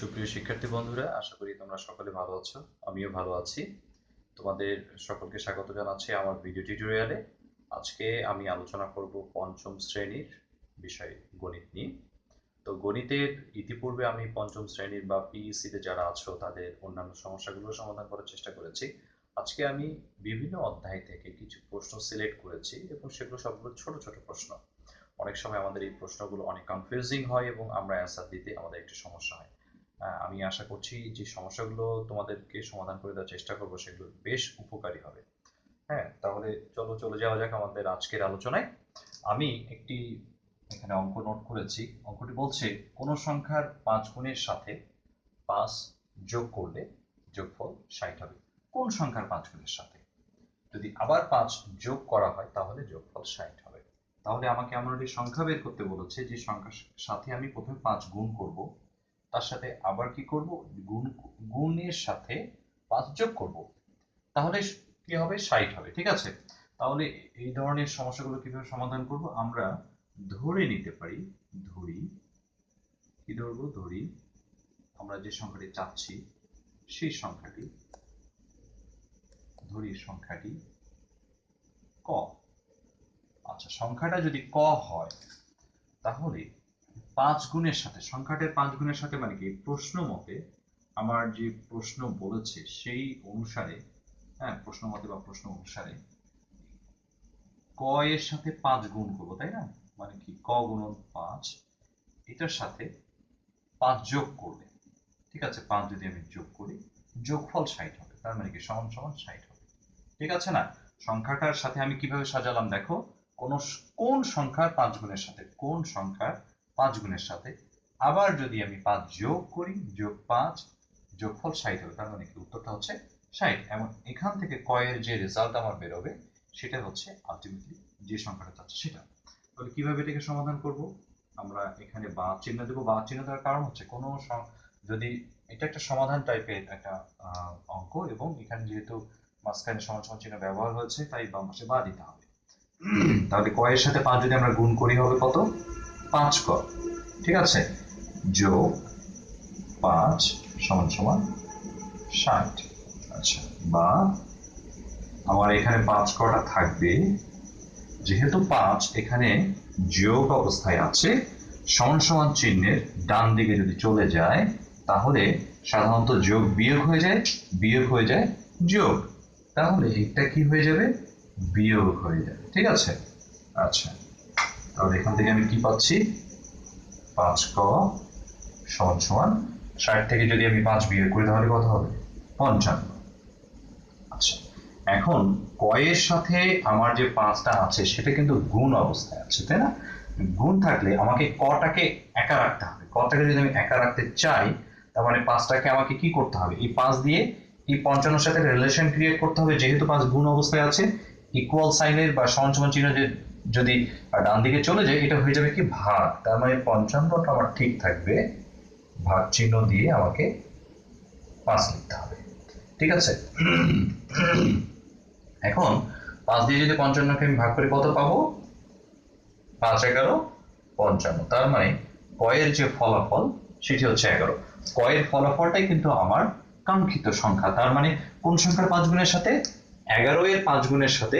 সুপ্রিয় শিক্ষার্থী বন্ধুরা, আশা করি তোমরা সকলে ভালো আছো। আমিও ভালো আছি। তোমাদের সকলকে স্বাগত জানাচ্ছি আমার ভিডিও টিউটোরিয়ালে আজকে আমি আলোচনা করব পঞ্চম শ্রেণির বিষয় গণিত নিয়ে। তো গণিতের ইতিপূর্বে আমি পঞ্চম শ্রেণির বা পিইসিতে যারা আছো, তাদের অন্যান্য সমস্যাগুলো সমাধান করার চেষ্টা করেছি। আজকে আমি বিভিন্ন অধ্যায় থেকে কিছু প্রশ্ন সিলেক্ট করেছি এবং সেগুলো সবগুলো ছোট ছোট প্রশ্ন। অনেক সময় আমাদের এই প্রশ্নগুলো অনেক কনফিউজিং হয় এবং আমরা অ্যান্সার দিতে আমাদের একটু সমস্যা হয়। আমি আশা করছি যে সমস্যাগুলো তোমাদেরকে সমাধান করে দেওয়ার চেষ্টা করব, সেগুলো বেশ উপকারী হবে। হ্যাঁ তাহলে চলো, চলে যাওয়া যাক আমাদের আজকের আলোচনায়। আমি একটি এখানে অঙ্ক নোট করেছি। অঙ্কটি বলছে, কোন সংখ্যার পাঁচ গুণের সাথে পাঁচ যোগ করলে যোগফল ষাট হবে। কোন সংখ্যার পাঁচ গুণের সাথে? যদি আবার পাঁচ যোগ করা হয়, তাহলে যোগফল ষাট হবে। তাহলে আমাকে এমন একটি সংখ্যা বের করতে বলেছে যে সংখ্যার সাথে আমি প্রথমে পাঁচ গুণ করব। তার সাথে আবার কি করব? গুণ, গুণের সাথে পাঁচ যোগ করব। তাহলে কি হবে? ষাট হবে, ঠিক আছে? তাহলে এই ধরনের সমস্যাগুলো কীভাবে সমাধান করব? আমরা ধরে নিতে পারি, ধরি, কি ধরবো? ধরি, আমরা যে সংখ্যাটি চাচ্ছি, সেই সংখ্যাটি ধরি সংখ্যাটি ক। আচ্ছা সংখ্যাটা যদি ক হয়, তাহলে পাঁচ গুণের সাথে, সংখ্যাটার পাঁচ গুণের সাথে মানে কি? প্রশ্ন মতে আমার যে প্রশ্ন বলেছে সেই অনুসারে হ্যাঁ প্রশ্ন মতে বা প্রশ্ন অনুসারে ক এর সাথে পাঁচ গুণ করব, তাই না? মানে কি? ক গুণন পাঁচ, এটার সাথে পাঁচ যোগ করলে, ঠিক আছে? পাঁচ যদি আমি যোগ করি, যোগফল ষাট হবে, তার মানে কি? সমান সমান ষাট হবে, ঠিক আছে না? সংখ্যাটার সাথে আমি কীভাবে সাজালাম? দেখো, কোন কোন সংখ্যার পাঁচ গুণের সাথে, কোন সংখ্যার পাঁচ গুণের সাথে। আবার যদি আমি পাঁচ যোগ করি, যোগ পাঁচ, যোগফল ষাট হবে, তার মানে কি? উত্তরটা হচ্ছে ষাট। এবং এখান থেকে কয়ের যে রেজাল্ট আমার বেরোবে সেটা হচ্ছে আলটিমেটলি যে সংখ্যাটা চাচ্ছে সেটা। তাহলে কীভাবে এটাকে সমাধান করব? আমরা এখানে বা চিহ্ন দেবো। বা চিহ্ন দেওয়ার কারণ হচ্ছে কোনো যদি এটা একটা সমাধান টাইপের একটা অঙ্ক এবং এখানে যেহেতু মাঝখানে সমান সমান চিহ্ন ব্যবহার হয়েছে, তাই বাম পাশে বা দিতে হবে। তাহলে কয়ের সাথে পাঁচ যদি আমরা গুণ করি, হবে কত? পাঁচ ক ঠিক আছে? যোগ পাঁচ সমান সমান ষাট। আচ্ছা বা আমার এখানে পাঁচ কটা থাকবে। যেহেতু পাঁচ এখানে যোগ অবস্থায় আছে, সমান সমান চিহ্নের ডান দিকে যদি চলে যায়, তাহলে সাধারণত যোগ বিয়োগ হয়ে যায়, বিয়োগ হয়ে যায়, যোগ। তাহলে এটা কি হয়ে যাবে? বিয়োগ হয়ে যাবে, ঠিক আছে? আচ্ছা। তাহলে এখান থেকে আমি কি পাচ্ছি? পাঁচ ক সমান সমান ষাট থেকে যদি আমি পাঁচ বিয়োগ করি, তাহলে কত হবে? পঞ্চান্ন। আচ্ছা এখন কয়ের সাথে আমার যে পাঁচটা আছে, সেটা কিন্তু গুণ অবস্থায় আছে, তাই না? গুণ থাকলে আমাকে কটাকে একা রাখতে হবে? কটাকে যদি আমি একা রাখতে চাই, তার মানে পাঁচটাকে আমাকে কি করতে হবে? এই পাঁচ দিয়ে এই পঞ্চান্নর সাথে রিলেশন ক্রিয়েট করতে হবে, যেহেতু পাঁচ গুণ অবস্থায় আছে ইকুয়াল সাইনের বা সমান সমান চিহ্ন যে যদি ডান দিকে চলে যায় এটা হয়ে যাবে কি ভাগ। তার মানে পঞ্চান্নটা আমার ঠিক থাকবে। ভাগ চিহ্ন দিয়ে আমাকে পাঁচ লিখতে হবে। ঠিক আছে? এখন পাঁচ দিয়ে যদি পঞ্চান্নকে আমি ভাগ করে কত পাবো? পাঁচ, এগারো, পঞ্চান্ন। তার মানে কয়ের যে ফলাফল, সেটি হচ্ছে এগারো। কয়ের ফলাফলটাই কিন্তু আমার কাঙ্ক্ষিত সংখ্যা। তার মানে কোন সংখ্যার পাঁচ গুণের সাথে? এগারো এর পাঁচ গুণের সাথে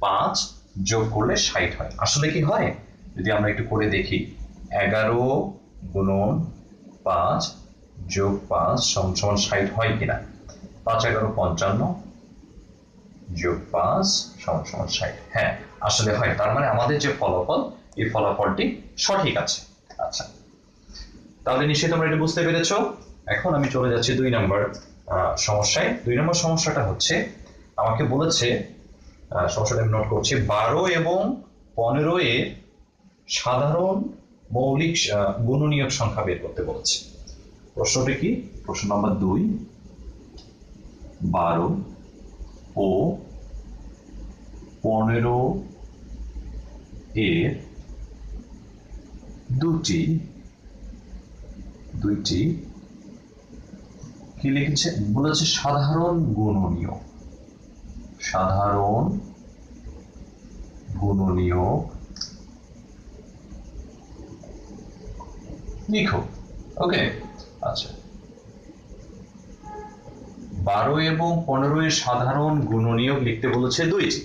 পাঁচ যোগ করলে ষাট হয়। আসলে কি হয়? যদি আমরা একটু করে দেখি, এগারো গুণন পাঁচ যোগ পাঁচ সমান সমান ষাট হয় কিনা? পাঁচ এগারো পঞ্চান্ন যোগ পাঁচ সমান সমান ষাট। হ্যাঁ আসলে হয়। তার মানে আমাদের যে ফলাফল, এই ফলাফলটি সঠিক আছে। আচ্ছা। তাহলে নিশ্চয়ই তোমরা এটা বুঝতে পেরেছ। এখন আমি চলে যাচ্ছি দুই নম্বর সমস্যায়। দুই নম্বর সমস্যাটা হচ্ছে, আমাকে বলেছে আমি নোট করছি। বারো এবং পনেরো এর সাধারণ মৌলিক আহ, গুণনীয়ক সংখ্যা বের করতে বলেছে। প্রশ্নটি কি? প্রশ্ন নম্বর দুই। বারো ও পনেরো এর দুটি দুইটি কি লিখেছে? বলেছে সাধারণ গুণনীয় সাধারণ গুণনীয় লিখো ওকে আচ্ছা। বারো এবং পনেরো এর সাধারণ গুণনীয়ক লিখতে বলেছে দুইটি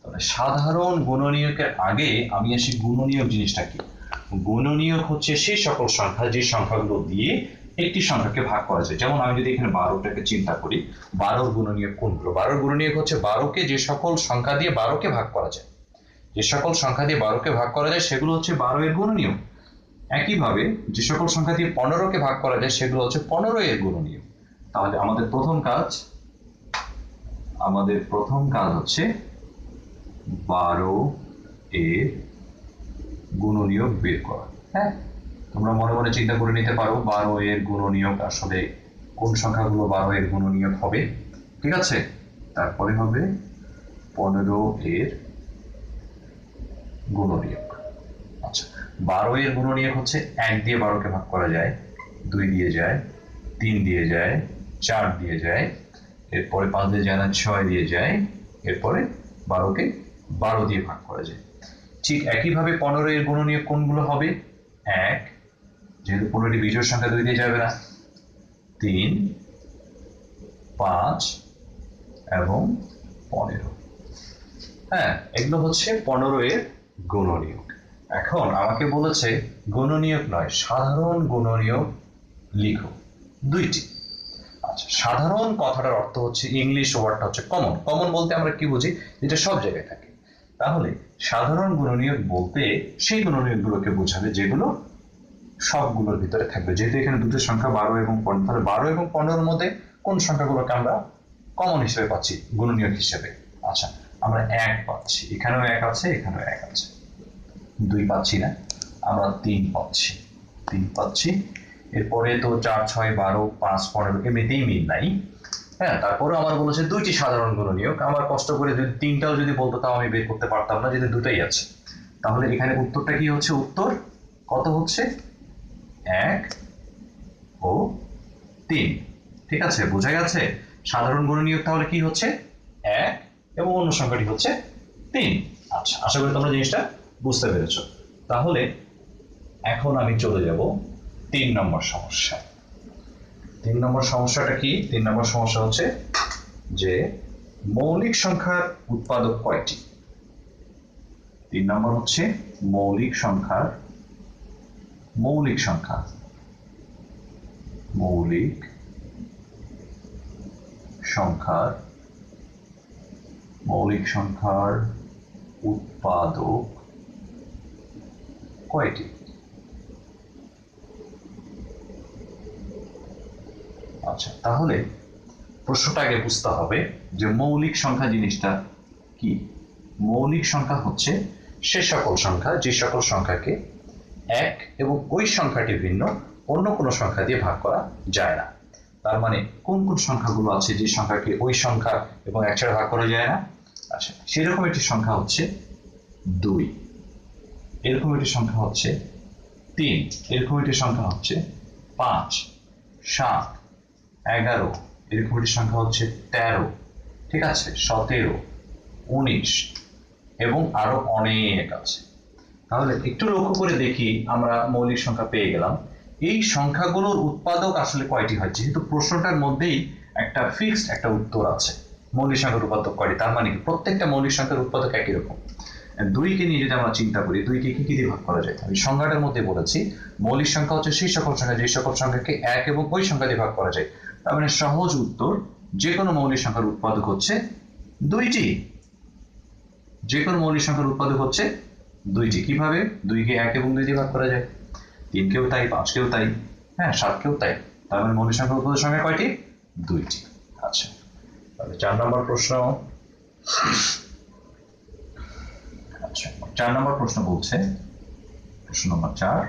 তাহলে সাধারণ গুণনীয়কের আগে আমি আসি গুণনীয়ক জিনিসটা কি? গুণনীয়ক হচ্ছে সেই সকল সংখ্যা, যে সংখ্যাগুলো দিয়ে একটি সংখ্যাকে ভাগ করা যায়। যেমন আমি যদি এখানে বারোটাকে চিন্তা করি, বারোর গুণনীয়ক কোনগুলো? বারোর গুণনীয়ক হচ্ছে বারোকে যে সকল সংখ্যা দিয়ে বারোকে ভাগ করা যায়। যে সকল সংখ্যা দিয়ে বারোকে ভাগ করা যায়, সেগুলো হচ্ছে বারো এর গুণনীয়ক একইভাবে যে সকল সংখ্যা দিয়ে পনেরোকে ভাগ করা যায়, সেগুলো হচ্ছে পনেরো এর গুণনীয়ক তাহলে আমাদের প্রথম কাজ, আমাদের প্রথম কাজ হচ্ছে বারো এর গুণনীয়ক বের করা। হ্যাঁ? তোমরা মনে মনে চিন্তা করে নিতে পারো, বারো এর গুণনীয়ক আসলে কোন সংখ্যাগুলো বারো এর গুণনীয়ক হবে? ঠিক আছে? তারপরে হবে পনেরো এর গুণনীয়ক। আচ্ছা বারো এর গুণনীয়ক হচ্ছে এক দিয়ে বারোকে ভাগ করা যায়, দুই দিয়ে যায়, তিন দিয়ে যায়, চার দিয়ে যায়, এরপরে পাঁচ দিয়ে যায় না, ছয় দিয়ে যায়, এরপরে বারোকে বারো দিয়ে ভাগ করা যায়। ঠিক একইভাবে পনেরো এর গুণনীয়ক কোনগুলো হবে? এক যেহেতু পনেরোটি বিজোড় সংখ্যা দুই দিয়ে যাবে না। তিন, পাঁচ এবং পনেরো। হ্যাঁ এগুলো হচ্ছে পনেরো এর গুণনীয়ক। এখন আমাকে বলেছে গুণনীয়ক নয়, সাধারণ গুণনীয়ক লিখো। দুইটি। আচ্ছা সাধারণ কথাটার অর্থ হচ্ছে ইংলিশ ওয়ার্ডটা হচ্ছে কমন কমন বলতে আমরা কি বুঝি? যেটা সব জায়গায় থাকে। তাহলে সাধারণ গুণনীয়ক বলতে সেই গুণনীয়কগুলোকে বোঝাবে যেগুলো সবগুলোর ভিতরে থাকবে। যেহেতু এখানে দুটো সংখ্যা বারো এবং পনেরো তাহলে বারো এবং পনেরোর মধ্যে কোন সংখ্যাগুলোকে আমরা কমন হিসেবে পাচ্ছি? গুণনীয়ক হিসেবে। আচ্ছা আমরা এক পাচ্ছি। এখানেও এক আছে, এখানেও এক আছে। দুই পাচ্ছি না, আমরা তিন পাচ্ছি। তিন পাচ্ছি। এরপরে তো চার, ছয়, বারো, পাঁচ, পনেরো এমনিতেই মিল নাই। হ্যাঁ তারপরে আমার বলেছে দুইটি সাধারণ গুণনীয়ক। আমার কষ্ট করে যদি তিনটাও যদি বলতো, তাও আমি বের করতে পারতাম না যদি দুটাই আছে। তাহলে এখানে উত্তরটা কি হচ্ছে? উত্তর কত হচ্ছে? এক ও তিন। ঠিক আছে, বোঝা গেছে? সাধারণ গুণনীয়ক তাহলে কি হচ্ছে? এক এবং অন্য সংখ্যাটি হচ্ছে তিন। আচ্ছা আশা করি তোমরা জিনিসটা বুঝতে পেরেছ। তাহলে এখন আমি চলে যাব তিন নম্বর সমস্যা। তিন নম্বর সমস্যাটা কি? তিন নম্বর সমস্যা হচ্ছে যে মৌলিক সংখ্যার উৎপাদক কয়টি? তিন নম্বর হচ্ছে মৌলিক সংখ্যার মৌলিক সংখ্যা মৌলিক সংখ্যার মৌলিক সংখ্যার উৎপাদক কয়টি? আচ্ছা তাহলে প্রশ্নটা আগে বুঝতে হবে যে মৌলিক সংখ্যা জিনিসটা কি? মৌলিক সংখ্যা হচ্ছে সে সকল সংখ্যা, যে সকল সংখ্যাকে এক এবং ওই সংখ্যাটি ভিন্ন, অন্য কোনো সংখ্যা দিয়ে ভাগ করা যায় না। তার মানে কোন কোন সংখ্যাগুলো আছে যে সংখ্যাকে ওই সংখ্যা এবং এক ছাড়া ভাগ করা যায় না? আচ্ছা সেরকম একটি সংখ্যা হচ্ছে দুই। এরকম একটি সংখ্যা হচ্ছে তিন। এরকম একটি সংখ্যা হচ্ছে পাঁচ, সাত, এগারো। এরকম একটি সংখ্যা হচ্ছে তেরো। ঠিক আছে, সতেরো, উনিশ এবং আরও অনেক আছে। তাহলে একটু লক্ষ্য করে দেখি আমরা মৌলিক সংখ্যা পেয়ে গেলাম। এই সংখ্যাগুলোর উৎপাদক আসলে কয়টি হয়? যেহেতু প্রশ্নটার মধ্যেই একটা ফিক্সড একটা উত্তর আছে। মৌলিক সংখ্যার উৎপাদক কয়টি? তার মানে প্রত্যেকটা মৌলিক সংখ্যার উৎপাদক একই রকম। দুইকে নিয়ে যদি আমরা চিন্তা করি, দুইকে কি কি দিয়ে ভাগ করা যায়? আমি সংখ্যাটার মধ্যে বলেছি, মৌলিক সংখ্যা হচ্ছে সেই সকল সংখ্যা যে সকল সংখ্যাকে এক এবং ওই সংখ্যা দিয়ে ভাগ করা যায়। তার মানে সহজ উত্তর যে কোনো মৌলিক সংখ্যার উৎপাদক হচ্ছে দুইটি। যে কোনো মৌলিক সংখ্যার উৎপাদক হচ্ছে দুইটি কীভাবে? দুইকে এক এবং দুই দিয়ে ভাগ করা যায়। তিনকেও তাই, পাঁচকেও তাই হ্যাঁ সাতকেও তাই। তার মানে মৌলিক সংখ্যার উৎপাদক সংখ্যা কয়টি? দুইটি। আচ্ছা তাহলে চার নম্বর প্রশ্ন। আচ্ছা চার নম্বর প্রশ্ন বলছে, প্রশ্ন নম্বর চার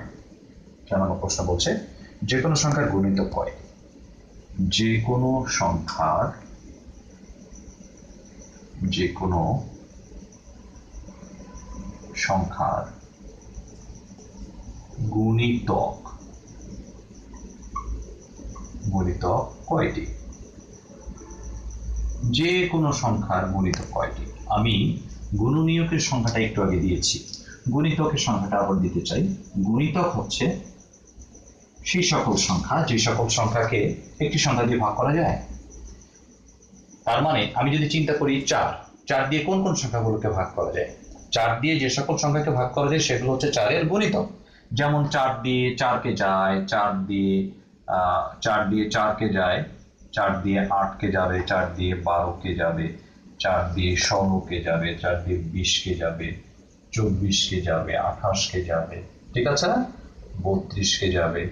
চার নম্বর প্রশ্ন বলছে, যে কোনো সংখ্যার গুণিতক কয়? যে কোনো সংখ্যার, যে কোনো সংখ্যার গুণিতক। গুণিতক কয়টি? যে কোনো সংখ্যার গুণিতক কয়টি? আমি গুণনীয়কের সংখ্যাটা একটু আগে দিয়েছি। গুণিতকের সংখ্যাটা আবার দিতে চাই। গুণিতক হচ্ছে সেই সকল সংখ্যা, যে সকল সংখ্যাকে একটি সংখ্যা দিয়ে ভাগ করা যায়। তার মানে আমি যদি চিন্তা করি চার চার দিয়ে কোন কোন সংখ্যাগুলোকে ভাগ করা যায়? চার দিয়ে যে সকল সংখ্যাকে ভাগ করা যায়, সেগুলো হচ্ছে চারের গুণিতক। যেমন চার দিয়ে চারকে যায়, চার দিয়ে চার দিয়ে চারকে যায়, চার দিয়ে আটকে যাবে, চার দিয়ে বারোকে যাবে, চার দিয়ে ষোলোকে যাবে, চার দিয়ে বিশকে যাবে, চব্বিশকে যাবে, আঠাশকে যাবে, ঠিক আছে না? বত্রিশকে যাবে,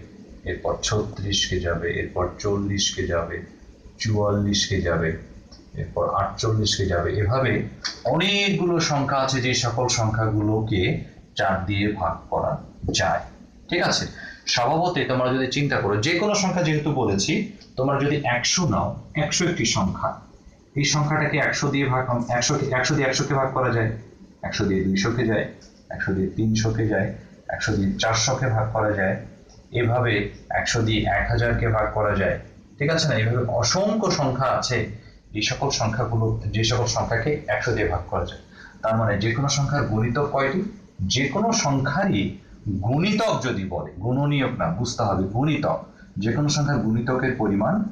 এরপর ছত্রিশকে যাবে, এরপর চল্লিশকে যাবে, চুয়াল্লিশকে যাবে এরপর আটচল্লিশকে যাবে। এভাবে অনেকগুলো সংখ্যা আছে, যে সকল সংখ্যাগুলোকে চার দিয়ে ভাগ করা যায়। ঠিক আছে? স্বভাবতে তোমরা যদি চিন্তা করো, যে কোনো সংখ্যা যেহেতু বলেছি, তোমরা যদি একশো নাও, একশো একটি সংখ্যা, এই সংখ্যাটাকে একশো দিয়ে ভাগ একশো একশো দিয়ে একশোকে ভাগ করা যায়, একশো দিয়ে দুইশোকে যায়, একশো দিয়ে তিনশোকে যায়, একশো দিয়ে চারশোকে ভাগ করা যায়। এভাবে একশো দিয়ে এক হাজারকে ভাগ করা যায়। ঠিক আছে না? এভাবে অসংখ্য সংখ্যা আছে। এই সকল সংখ্যাগুলো, যে সকল সংখ্যাকে একশো দিয়ে ভাগ করা যায়। তার মানে যে কোনো সংখ্যার গুণিতক কয়টি? যে কোনো সংখ্যারই গুণিতক যদি বলে, গুণনীয়ক না, বুঝতে হবে, গুণিতক, যে কোনো সংখ্যার গুণিতকের পরিমাণ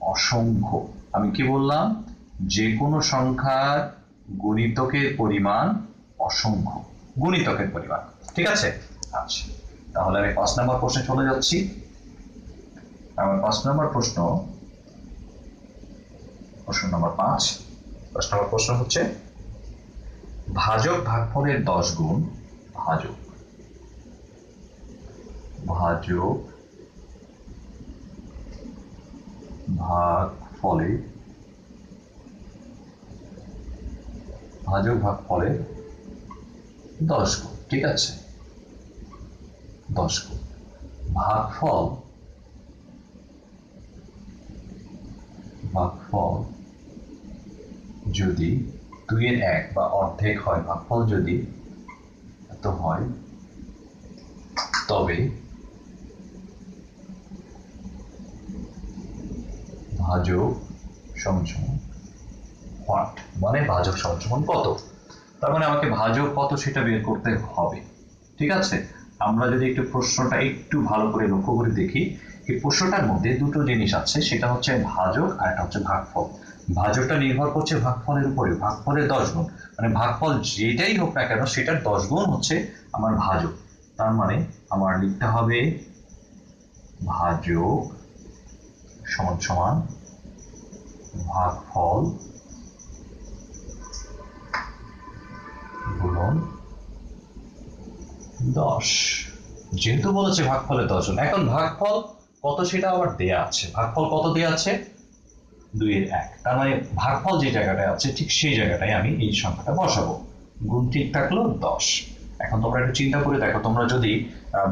অসংখ্য। আমি কি বললাম? যে কোনো সংখ্যার গুণিতকের পরিমাণ অসংখ্য। গুণিতকের পরিমাণ। ঠিক আছে? আচ্ছা। তাহলে আমি পাঁচ নম্বর প্রশ্নে চলে যাচ্ছি। আমার পাঁচ নম্বর প্রশ্ন প্রশ্ন নম্বর পাঁচ। প্রশ্ন নম্বর প্রশ্ন হচ্ছে, ভাজক ভাগফলের দশ গুণ ভাজক। ভাজক ভাগ ফলে ভাজক ভাগ ফলে দশ গুণ, ঠিক আছে? দশ গুণ। ভাগফল ভাগফল যদি দুইয়ের এক বা অর্ধেক হয়, ভাগফল যদি এত হয়, তবে ভাজক সমান সমান হোয়াট মানে ভাজক সমান সমান কত? তার মানে আমাকে ভাজক কত সেটা বের করতে হবে। ঠিক আছে? আমরা যদি একটু প্রশ্নটা একটু ভালো করে লক্ষ্য করে দেখি এই প্রশ্নটার মধ্যে দুটো জিনিস আছে, সেটা হচ্ছে ভাজক আর একটা হচ্ছে ভাগফল। ভাজকটা নির্ভর করছে ভাগফলের উপরে, ভাগফলের দশ গুণ। মানে ভাগফল যেটাই হোক না কেন, সেটার দশ গুণ হচ্ছে আমার ভাজক। তার মানে আমার লিখতে হবে ভাজক সমান সমান ভাগফল গুণন দশ। যেহেতু বলেছে ভাগফলের দশ এখন ভাগফল কত সেটা আবার দেয়া আছে। ভাগফল কত দেয়া আছে? দুইয়ের এক। তার মানে ভাগফল যে জায়গাটায় আছে, ঠিক সেই জায়গাটায় আমি এই সংখ্যাটা বসাবো। গুণ ঠিক থাকল দশ। এখন তোমরা একটু চিন্তা করে দেখো, তোমরা যদি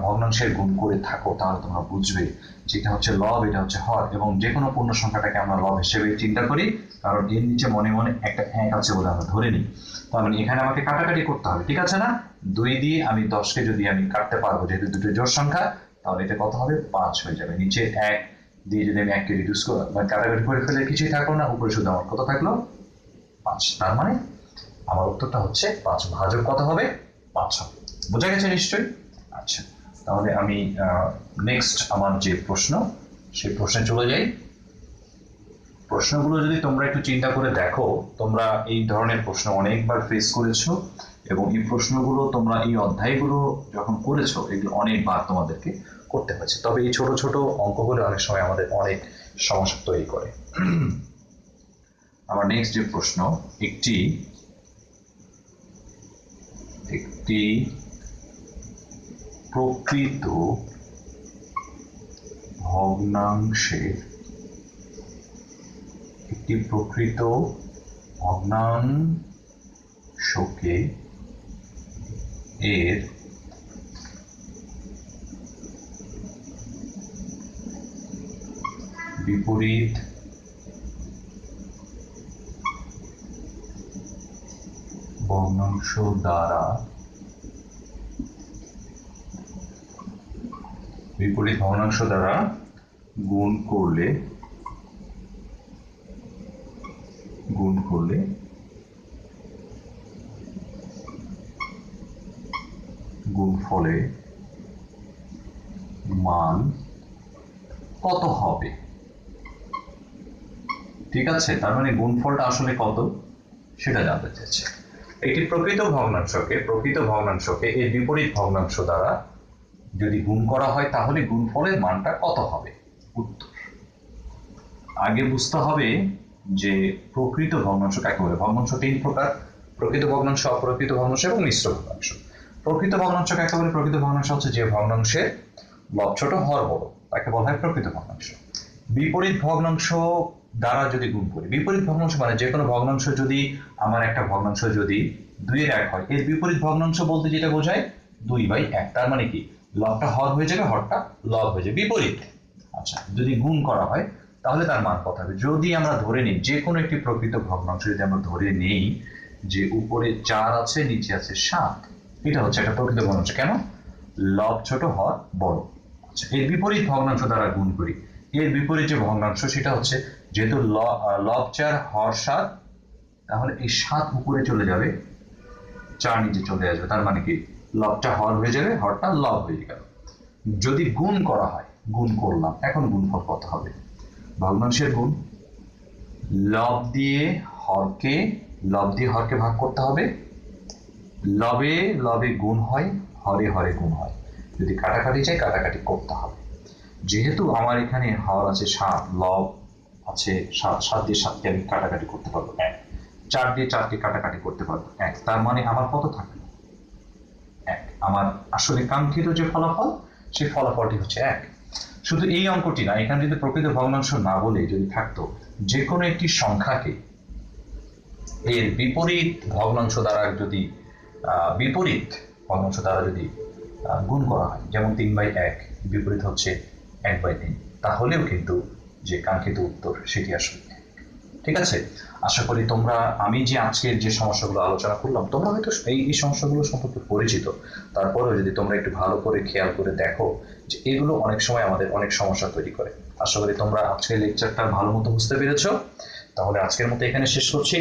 ভগ্নাংশের গুণ করে থাকো, তাহলে তোমরা বুঝবে যেটা হচ্ছে লব, এটা হচ্ছে হর এবং যে কোনো পূর্ণ সংখ্যাটাকে আমরা লব হিসেবে চিন্তা করি, কারণ এর নিচে মনে মনে একটা এক আছে বলে আমরা ধরে নিই। তার মানে এখানে আমাকে কাটাকাটি করতে হবে, ঠিক আছে না? দুই দিয়ে আমি দশকে যদি আমি কাটতে পারব, যেহেতু দুটো জোর সংখ্যা তাহলে এটা কত হবে? পাঁচ হয়ে যাবে। নিচে এক দিয়ে যদি আমি এককে রিডিউস করে মানে কাটাকাটি করে ফেলে কিছুই থাকল না, উপরে শুধু আমার কত থাকল? পাঁচ। তার মানে আমার উত্তরটা হচ্ছে পাঁচ ভাজক কত হবে? পাঁচ হবে। বোঝা গেছে নিশ্চয়ই? আচ্ছা তাহলে আমি নেক্সট আমার যে প্রশ্ন, সেই প্রশ্নে চলে যাই। প্রশ্নগুলো যদি তোমরা একটু চিন্তা করে দেখো, তোমরা এই ধরনের প্রশ্ন অনেকবার ফেস করেছ এবং এই প্রশ্নগুলো তোমরা এই অধ্যায়গুলো যখন করেছ, এগুলো অনেকবার তোমাদেরকে করতে হয়েছে। তবে এই ছোট ছোট অঙ্কগুলো অনেক সময় আমাদের অনেক সমস্যা তৈরি করে। আমার নেক্সট যে প্রশ্ন, একটি একটি প্রকৃত ভগ্নাংশের, একটি প্রকৃত ভগ্নাংশকে এর বিপরীত। ভগ্নাংশ দ্বারা বিপরীত ভগ্নাংশ দ্বারা গুণ করলে গুণ করলে গুণফলে মান কত হবে? ঠিক আছে? তার মানে গুণফলটা আসলে কত? সেটা জানতে চাইছে একটি প্রকৃত ভগ্নাংশকে প্রকৃত ভগ্নাংশকে এর বিপরীত ভগ্নাংশ দ্বারা যদি গুণ করা হয়, তাহলে গুণফলের মানটা কত হবে? উত্তর। আগে বুঝতে হবে যে প্রকৃত ভগ্নাংশ কাকে বলে? ভগ্নাংশ তিন প্রকার, প্রকৃত ভগ্নাংশ, অপ্রকৃত ভগ্নাংশ এবং মিশ্র ভগ্নাংশ। প্রকৃত ভগ্নাংশ কাকে বলে? প্রকৃত ভগ্নাংশ হচ্ছে যে ভগ্নাংশের লব ছোট হর বড় তাকে বলা হয় প্রকৃত ভগ্নাংশ। বিপরীত ভগ্নাংশ দ্বারা যদি গুণ করি, বিপরীত ভগ্নাংশ মানে যে কোনো ভগ্নাংশ যদি আমার একটা ভগ্নাংশ যদি দুইয়ের এক হয়, এর বিপরীত ভগ্নাংশ বলতে যেটা বোঝায়, দুই বাই এক, তার মানে কি? লবটা হর হয়ে যাবে, হরটা লব হয়ে যাবে, বিপরীত। আচ্ছা যদি গুণ করা হয়, তাহলে তার মান কত হবে? যদি আমরা ধরে নিই, যে কোনো একটি প্রকৃত ভগ্নাংশ যদি আমরা ধরে নিই, যে উপরে চার আছে, নিচে আছে সাত, এটা হচ্ছে একটা প্রকৃত ভগ্নাংশ। কেন? লব ছোট, হর বড়। আচ্ছা এর বিপরীত ভগ্নাংশ দ্বারা গুণ করি। এর বিপরীত যে ভগ্নাংশ, সেটা হচ্ছে যেহেতু লব চার হর সাত, তাহলে এই সাত উপরে চলে যাবে, চার নিচে চলে আসবে। তার মানে কি? লবটা হর হয়ে যাবে, হরটা লব হয়ে গেল। যদি গুণ করা হয়, গুণ করলাম, এখন গুণফল কত হবে? ভগ্নাংশের গুণ। লব দিয়ে হরকে, লব দিয়ে হরকে ভাগ করতে হবে। লবে লবে গুণ হয়, হরে হরে গুণ হয়। যদি কাটাকাটি চাই, কাটাকাটি করতে হবে। যেহেতু আমার এখানে হর আছে সাত, লব আছে, সাত সাত দিয়ে সাতকে আমি কাটাকাটি করতে পারব, এক। চার দিয়ে চারকে কাটাকাটি করতে পারব, এক। তার মানে আমার কত থাকবে? এক। আমার আসলে কাঙ্ক্ষিত যে ফলাফল সেই ফলাফলটি হচ্ছে এক। শুধু এই অঙ্কটি না, এখানে যদি প্রকৃত ভগ্নাংশ না বলে যদি থাকতো, যে কোনো একটি সংখ্যাকে এর বিপরীত ভগ্নাংশ দ্বারা যদি বিপরীত ভগ্নাংশ দ্বারা যদি গুণ করা হয়, যেমন তিন বাই এক, বিপরীত হচ্ছে এক বাই তিন, তাহলেও কিন্তু যে কাঙ্ক্ষিত উত্তর সেটি এক। ঠিক আছে? আশা করি তোমরা, আমি যে আজকের যে সমস্যাগুলো আলোচনা করলাম, তোমরা হয়তো এই এই সমস্যাগুলো সম্পর্কে পরিচিত। তারপরেও যদি তোমরা একটু ভালো করে খেয়াল করে দেখো যে এগুলো অনেক সময় আমাদের অনেক সমস্যা তৈরি করে। আশা করি তোমরা আজকের লেকচারটা ভালো মতো বুঝতে পেরেছ। তাহলে আজকের মতো এখানে শেষ করছি।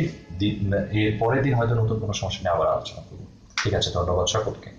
এর পরের দিন হয়তো নতুন কোনো সমস্যা নিয়ে আবার আলোচনা করব। ঠিক আছে, ধন্যবাদ সকলকে।